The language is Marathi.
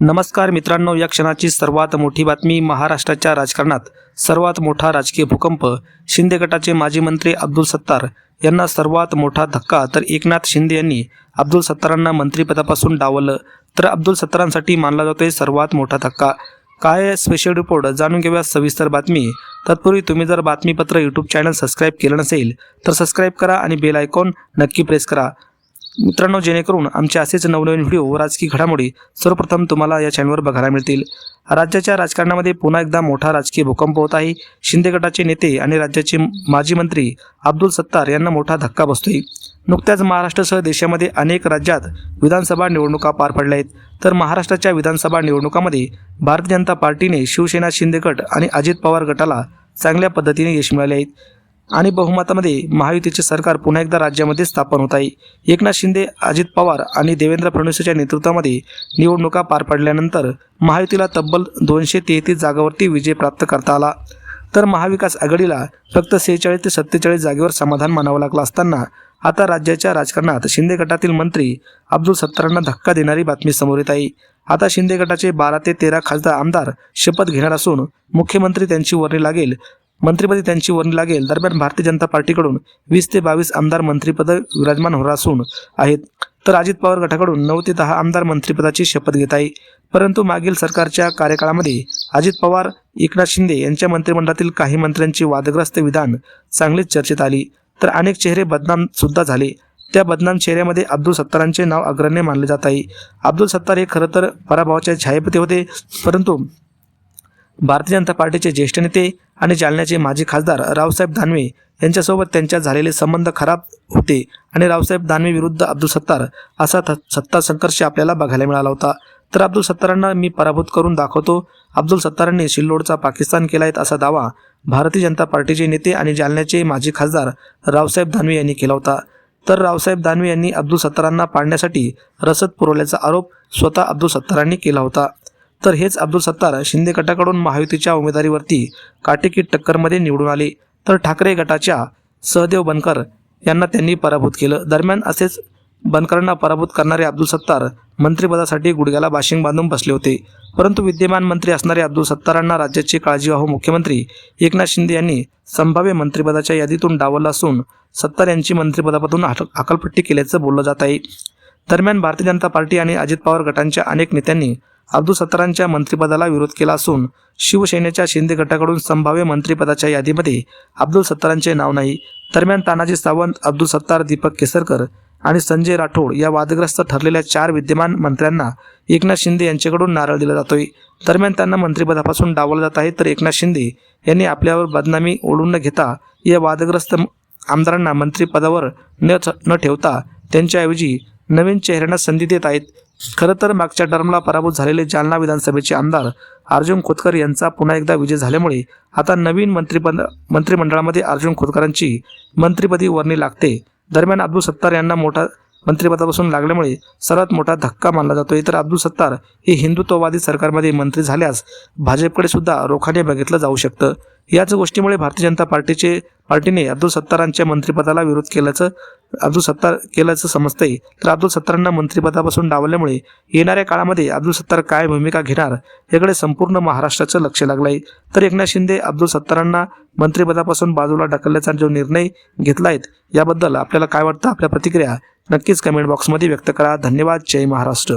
नमस्कार मित्रांनो या क्षणाची सर्वात मोठी बातमी महाराष्ट्राच्या राजकारणात. सर्वात मोठा राजकीय भूकंप शिंदे गटाचे माजी मंत्री अब्दुल सत्तार यांना सर्वात मोठा धक्का. तर एकनाथ शिंदे यांनी अब्दुल सत्तारांना मंत्रिपदापासून डावलं. तर अब्दुल सत्तारांसाठी मानला जातोय सर्वात मोठा धक्का. काय आहे स्पेशल रिपोर्ट जाणून घेऊया सविस्तर बातमी. तत्पूर्वी तुम्ही जर बातमीपत्र यूट्यूब चॅनल सबस्क्राईब केलं नसेल तर सबस्क्राईब करा आणि बेल आयकॉन नक्की प्रेस करा. मित्रांनो जेणेकरून आमचे असेच नवनवीन व्हिडिओ व राजकीय घडामोडी सर्वप्रथम तुम्हाला या चॅनलवर बघायला मिळतील. राज्याच्या राजकारणामध्ये पुन्हा एकदा मोठा राजकीय भूकंप होत आहे. शिंदे गटाचे नेते आणि राज्याचे माजी मंत्री अब्दुल सत्तार यांना मोठा धक्का बसतोय. नुकत्याच महाराष्ट्रासह देशामध्ये अनेक राज्यात विधानसभा निवडणुका पार पडल्या आहेत. तर महाराष्ट्राच्या विधानसभा निवडणुकामध्ये भारतीय जनता पार्टीने शिवसेना शिंदे गट आणि अजित पवार गटाला चांगल्या पद्धतीने यश मिळाले आहेत आणि बहुमतामध्ये महायुतीचे सरकार पुन्हा एकदा राज्यामध्ये स्थापन होत आहे. एकनाथ शिंदे अजित पवार आणि देवेंद्र फडणवीसच्या नेतृत्वामध्ये निवडणुका पार पडल्यानंतर महायुतीला तब्बल दोनशे तेहतीस जागावरती विजय प्राप्त करता आला. तर महाविकास आघाडीला फक्त सेहेचाळीस ते सत्तेचाळीस जागेवर समाधान मानावं लागलं असताना आता राज्याच्या राजकारणात शिंदे गटातील मंत्री अब्दुल सत्तारांना धक्का देणारी बातमी समोर येत आहे. आता शिंदे गटाचे बारा ते तेरा खासदार आमदार शपथ घेणार असून मुख्यमंत्री त्यांची वर्णी लागेल मंत्रिपदी त्यांची वर्णी लागेल. दरम्यान भारतीय जनता पार्टीकडून वीस ते बावीस आमदार मंत्रिपद विराजमान होणार असून आहेत. तर अजित पवार गटाकडून नऊ ते दहा आमदार मंत्रिपदाची शपथ घेत आहे. परंतु मागील सरकारच्या कार्यकाळामध्ये अजित पवार एकनाथ शिंदे यांच्या मंत्रिमंडळातील काही मंत्र्यांची वादग्रस्त विधान चांगलीच चर्चेत आली. तर अनेक चेहरे बदनाम सुद्धा झाले. त्या बदनाम चेहऱ्यामध्ये अब्दुल सत्तारांचे नाव अग्रण्य मानले जात आहे. अब्दुल सत्तार हे खरं तर पराभवाच्या छायेपती होते. परंतु भारतीय जनता पार्टीचे ज्येष्ठ नेते आणि जालन्याचे माजी खासदार रावसाहेब दानवे यांच्यासोबत त्यांच्यात झालेले संबंध खराब होते आणि रावसाहेब दानवे विरुद्ध अब्दुल सत्तार असा थ- सत्ता संघर्ष आपल्याला बघायला मिळाला होता. तर अब्दुल सत्तारांना मी पराभूत करून दाखवतो. अब्दुल सत्तारांनी सिल्लोडचा पाकिस्तान केला असा दावा भारतीय जनता पार्टीचे नेते आणि जालन्याचे माजी खासदार रावसाहेब दानवे यांनी केला होता. तर रावसाहेब दानवे यांनी अब्दुल सत्तारांना पाडण्यासाठी रसद पुरवल्याचा आरोप स्वतः अब्दुल सत्तारांनी केला होता. तर हेच अब्दुल सत्तार शिंदे गटाकडून महायुतीच्या उमेदवारीवरती काटेकी टक्करमध्ये निवडून आले. तर ठाकरे गटाच्या सहदेव बनकर यांना त्यांनी पराभूत केलं. दरम्यान असेच बनकरांना पराभूत करणारे अब्दुल सत्तार मंत्रिपदासाठी गुडघ्याला बाशिंग बांधून बसले होते. परंतु विद्यमान मंत्री असणारे अब्दुल सत्तारांना राज्याचे काळजीवाहू मुख्यमंत्री एकनाथ शिंदे यांनी संभाव्य मंत्रिपदाच्या यादीतून डावललं असून सत्तार यांची मंत्रिपदापासून हाक- केल्याचं बोललं जात आहे. दरम्यान भारतीय जनता पार्टी आणि अजित पवार गटांच्या अनेक नेत्यांनी अब्दुल सत्तारांच्या मंत्रिपदाला विरोध केला असून शिवसेनेच्या शिंदे गटाकडून संभाव्य मंत्रिपदाच्या यादीमध्ये अब्दुल सत्तारांचे नाव नाही. दरम्यान तानाजी सावंत अब्दुल सत्तार दीपक केसरकर आणि संजय राठोड या वादग्रस्त ठरलेल्या चार विद्यमान मंत्र्यांना एकनाथ शिंदे यांच्याकडून नारळ दिला जातोय. दरम्यान त्यांना मंत्रिपदापासून डावलं जात आहे तर एकनाथ शिंदे यांनी आपल्यावर बदनामी ओढून न घेता या वादग्रस्त आमदारांना मंत्रिपदावर न न ठेवता त्यांच्याऐवजी नवीन चेहऱ्यांना संधी देत आहेत. खरं तर मागच्या टर्मला पराभूत झालेले जालना विधानसभेचे आमदार अर्जुन खोतकर यांचा पुन्हा एकदा विजय झाल्यामुळे आता नवीन मंत्रिपद मंत्रिमंडळामध्ये अर्जुन खोतकरांची मंत्रिपदी वर्णी लागते. दरम्यान अब्दुल सत्तार यांना मोठा मंत्रिपदापासून लागल्यामुळे सर्वात मोठा धक्का मानला जातोय तर अब्दुल सत्तार हे हिंदुत्ववादी सरकारमध्ये मंत्री झाल्यास भाजपकडे सुद्धा रोखाने बघितलं जाऊ शकतं. याच गोष्टीमुळे भारतीय जनता पार्टीचे पार्टीने अब्दुल सत्तारांच्या मंत्रिपदाला विरोध केल्याचं अब्दुल सत्तार केल्याचं समजतंय. तर अब्दुल सत्तारांना मंत्रिपदापासून डावल्यामुळे येणाऱ्या काळामध्ये अब्दुल सत्तार काय भूमिका घेणार याकडे संपूर्ण महाराष्ट्राचं लक्ष लागलं आहे तर एकनाथ शिंदे अब्दुल सत्तारांना मंत्रिपदापासून बाजूला ढकलल्याचा जो निर्णय घेतला याबद्दल आपल्याला काय वाटतं? आपल्या प्रतिक्रिया नक्कीच कमेंट बॉक्समध्ये व्यक्त करा. धन्यवाद. जय महाराष्ट्र.